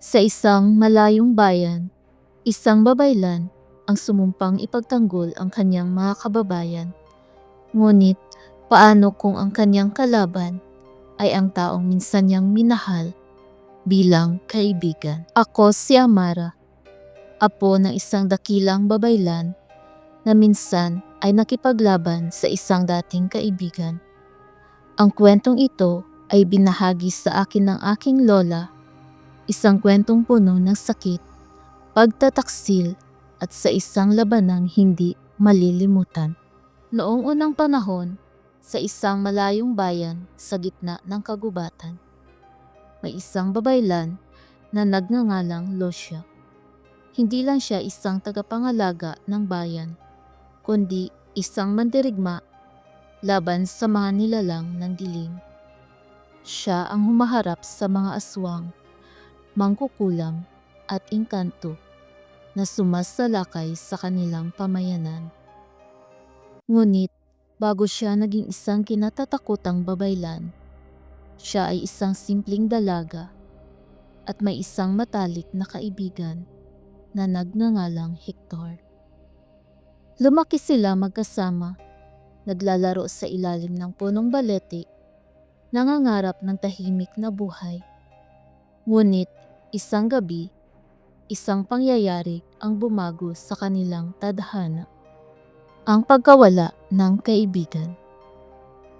Sa isang malayong bayan, isang babaylan ang sumumpang ipagtanggol ang kanyang mga kababayan. Ngunit paano kung ang kanyang kalaban ay ang taong minsan niyang minahal bilang kaibigan? Ako si Amara, apo ng isang dakilang babaylan na minsan ay nakipaglaban sa isang dating kaibigan. Ang kwentong ito ay binahagi sa akin ng aking lola, isang kwentong puno ng sakit, pagtataksil at sa isang labanang hindi malilimutan. Noong unang panahon, sa isang malayong bayan sa gitna ng kagubatan, may isang babaylan na nagngangalang Lucia. Hindi lang siya isang tagapangalaga ng bayan, kundi isang mandirigma laban sa mga nilalang ng dilim. Siya ang humaharap sa mga aswang, mangkukulam at engkanto na sumasalakay sa kanilang pamayanan. Ngunit bago siya naging isang kinatatakutang babaylan, siya ay isang simpleng dalaga at may isang matalik na kaibigan na nagngangalang Hector. Lumaki sila magkasama, naglalaro sa ilalim ng punong balete, nangangarap ng tahimik na buhay. Ngunit isang gabi, isang pangyayari ang bumago sa kanilang tadhana. Ang pagkawala ng kaibigan.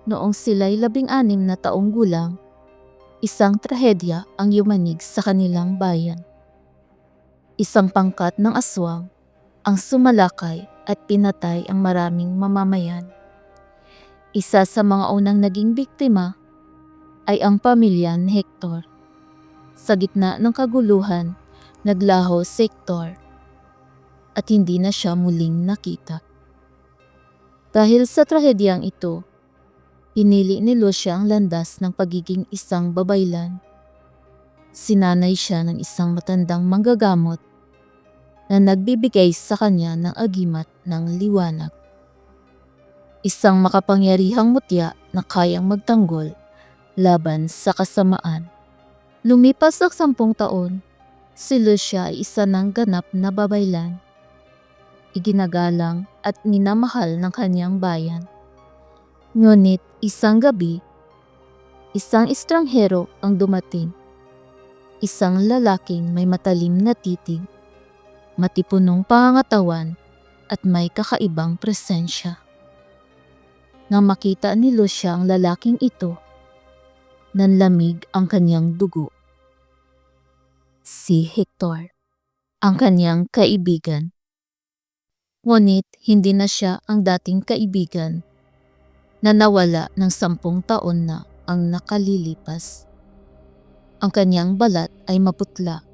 Noong sila'y labing-anim na taong gulang, isang trahedya ang yumanig sa kanilang bayan. Isang pangkat ng aswang ang sumalakay at pinatay ang maraming mamamayan. Isa sa mga unang naging biktima ay ang pamilya ni Hector. Sa gitna ng kaguluhan, naglaho si Hector at hindi na siya muling nakita. Dahil sa trahedyang ito, pinili ni Lucia ang landas ng pagiging isang babaylan. Sinanay siya ng isang matandang manggagamot na nagbibigay sa kanya ng agimat ng liwanag. Isang makapangyarihang mutya na kayang magtanggol laban sa kasamaan. Lumipas ang sampung taon, si Lucia ay isa ng ganap na babaylan. Iginagalang at minamahal ng kanyang bayan. Ngunit isang gabi, isang estranghero ang dumating. Isang lalaking may matalim na titig, matipunong pangangatawan at may kakaibang presensya. Nang makita ni Lucia ang lalaking ito, nanlamig ang kanyang dugo. Si Hector, ang kanyang kaibigan. Ngunit hindi na siya ang dating kaibigan na nawala ng sampung taon na ang nakalilipas. Ang kanyang balat ay maputla.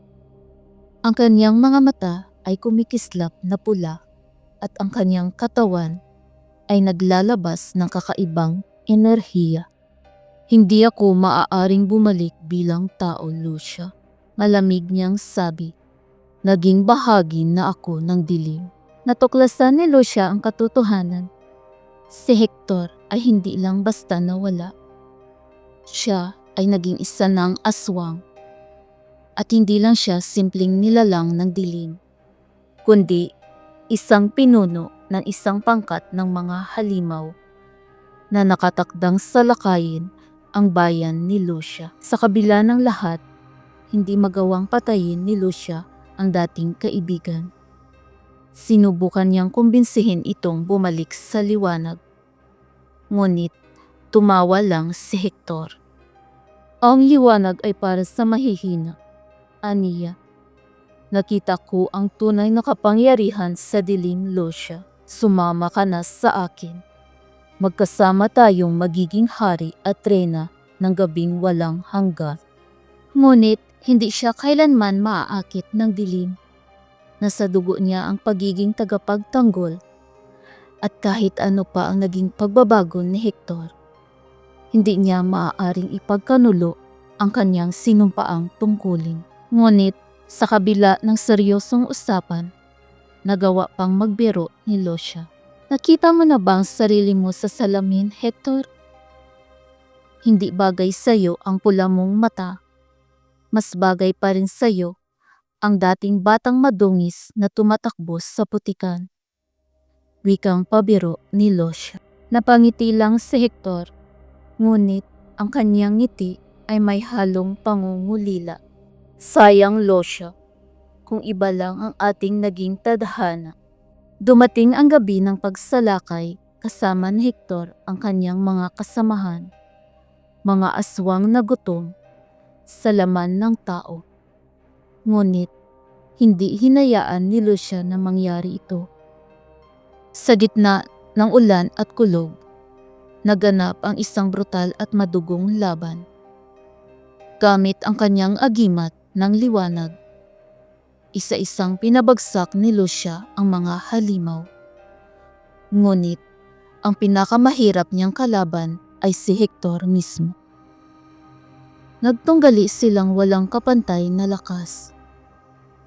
Ang kanyang mga mata ay kumikislap na pula at ang kanyang katawan ay naglalabas ng kakaibang enerhiya. Hindi ako maaaring bumalik bilang tao, Lucia. Malamig niyang sabi. Naging bahagi na ako ng dilim. Natuklasan ni Lucia ang katotohanan. Si Hector ay hindi lang basta nawala. Siya ay naging isa ng aswang. At hindi lang siya simpleng nilalang ng dilim, kundi isang pinuno ng isang pangkat ng mga halimaw na nakatakdang salakayin ang bayan ni Lucia. Sa kabila ng lahat, hindi magawang patayin ni Lucia ang dating kaibigan. Sinubukan niyang kumbinsihin itong bumalik sa liwanag. Ngunit tumawa lang si Hector. Ang liwanag ay para sa mahihina. Aniya. Nakita ko ang tunay na kapangyarihan sa dilim, Lucia. Sumama ka na sa akin. Magkasama tayong magiging hari at reyna ng gabing walang hanggan. Ngunit hindi siya kailanman maaakit ng dilim. Nasa dugo niya ang pagiging tagapagtanggol at kahit ano pa ang naging pagbabago ni Hector. Hindi niya maaaring ipagkanulo ang kanyang sinumpaang tungkulin. Ngunit sa kabila ng seryosong usapan, nagawa pang magbiro ni Lucia. Nakita mo na ba ang sarili mo sa salamin, Hector? Hindi bagay sa'yo ang pula mong mata, mas bagay pa rin sa'yo ang dating batang madungis na tumatakbo sa putikan. Wikang pabiro ni Losya. Napangiti lang si Hector, ngunit ang kanyang ngiti ay may halong pangungulila. Sayang Losya, kung iba lang ang ating naging tadhana. Dumating ang gabi ng pagsalakay kasama ni Hector ang kanyang mga kasamahan. Mga aswang na gutom sa laman ng tao. Ngunit, hindi hinayaan ni Lucia na mangyari ito. Sa gitna ng ulan at kulog, naganap ang isang brutal at madugong laban. Gamit ang kanyang agimat ng liwanag, isa-isang pinabagsak ni Lucia ang mga halimaw. Ngunit, ang pinakamahirap niyang kalaban ay si Hector mismo. Nagtunggali silang walang kapantay na lakas.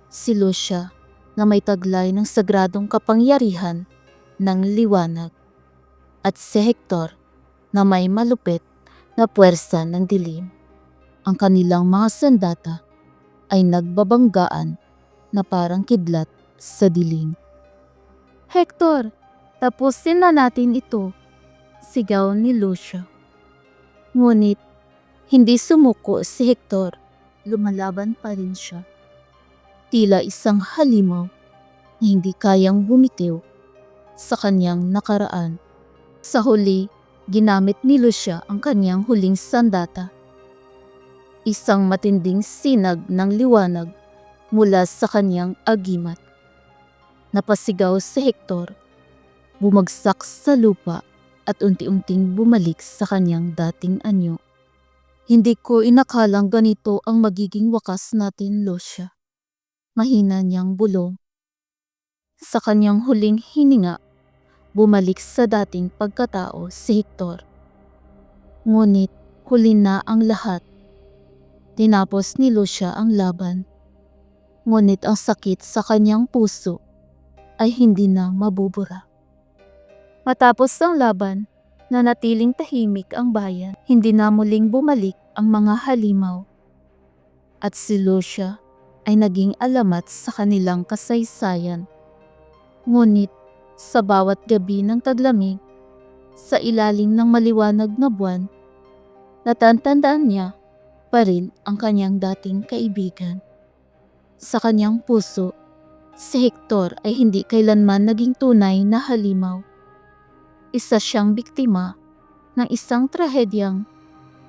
Si Lucia na may taglay ng sagradong kapangyarihan ng liwanag at si Hector na may malupit na puwersa ng dilim. Ang kanilang mga sandata ay nagbabanggaan na parang kidlat sa dilim. Hector, tapusin na natin ito, sigaw ni Lucia. Ngunit hindi sumuko si Hector. Lumalaban pa rin siya. Tila isang halimaw na hindi kayang bumitiw sa kanyang nakaraan. Sa huli, ginamit ni Lucia ang kanyang huling sandata. Isang matinding sinag ng liwanag mula sa kanyang agimat. Napasigaw si Hector, bumagsak sa lupa at unti-unting bumalik sa kanyang dating anyo. Hindi ko inakalang ganito ang magiging wakas natin, Lucia. Mahina niyang bulong. Sa kanyang huling hininga, bumalik sa dating pagkatao si Hector. Ngunit huli na ang lahat. Tinapos ni Lucia ang laban. Ngunit ang sakit sa kanyang puso ay hindi na mabubura. Matapos ang laban, nanatiling tahimik ang bayan. Hindi na muling bumalik ang mga halimaw. At si Lucia ay naging alamat sa kanilang kasaysayan. Ngunit sa bawat gabi ng taglamig, sa ilalim ng maliwanag na buwan, natatandaan niya pa rin ang kanyang dating kaibigan. Sa kanyang puso, si Hector ay hindi kailanman naging tunay na halimaw isa siyang biktima ng isang trahedyang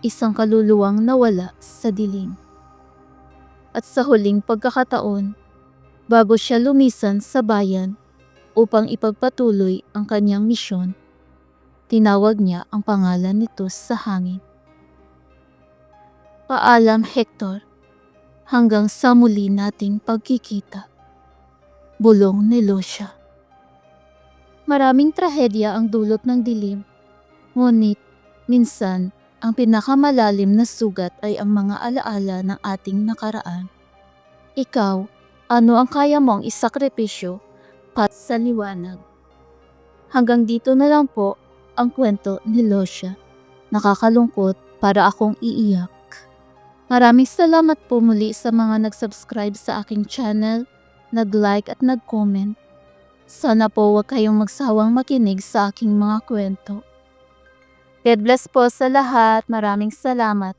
isang kaluluwang nawala sa dilim. At sa huling pagkakataon, bago siya lumisan sa bayan upang ipagpatuloy ang kanyang misyon, tinawag niya ang pangalan nito sa hangin. Paalam Hector, hanggang sa muli nating pagkikita. Bulong ni Lucia. Maraming trahedya ang dulot ng dilim. Ngunit, minsan, ang pinakamalalim na sugat ay ang mga alaala ng ating nakaraan. Ikaw, ano ang kaya mong isakripisyo pat sa liwanag? Hanggang dito na lang po ang kwento ni Lucia. Nakakalungkot para akong iiyak. Maraming salamat po muli sa mga nag-subscribe sa aking channel, nag-like at nag-comment. Sana po huwag kayong magsawang makinig sa aking mga kwento. God bless po sa lahat. Maraming salamat.